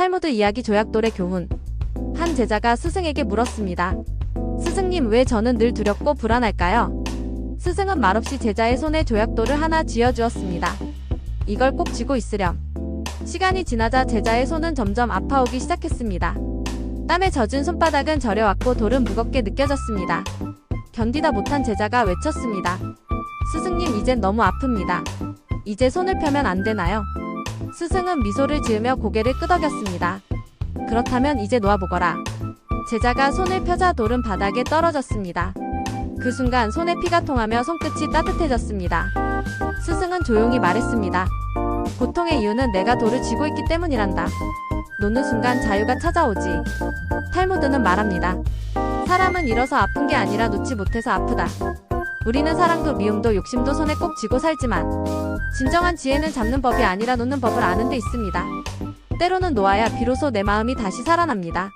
탈무드 이야기 조약돌의 교훈. 한 제자가 스승에게 물었습니다. 스승님, 왜 저는 늘 두렵고 불안할까요? 스승은 말없이 제자의 손에 조약돌을 하나 쥐어주었습니다. 이걸 꼭 쥐고 있으렴. 시간이 지나자 제자의 손은 점점 아파오기 시작했습니다. 땀에 젖은 손바닥은 저려왔고 돌은 무겁게 느껴졌습니다. 견디다 못한 제자가 외쳤습니다. 스승님, 이젠 너무 아픕니다. 이제 손을 펴면 안 되나요? 스승은 미소를 지으며 고개를 끄덕였습니다. 그렇다면 이제 놓아보거라. 제자가 손을 펴자 돌은 바닥에 떨어졌습니다. 그 순간 손에 피가 통하며 손끝이 따뜻해졌습니다. 스승은 조용히 말했습니다. 고통의 이유는 내가 돌을 쥐고 있기 때문이란다. 놓는 순간 자유가 찾아오지. 탈무드는 말합니다. 사람은 일어서 아픈 게 아니라 놓지 못해서 아프다. 우리는 사랑도 미움도 욕심도 손에 꼭 쥐고 살지만 진정한 지혜는 잡는 법이 아니라 놓는 법을 아는 데 있습니다. 때로는 놓아야 비로소 내 마음이 다시 살아납니다.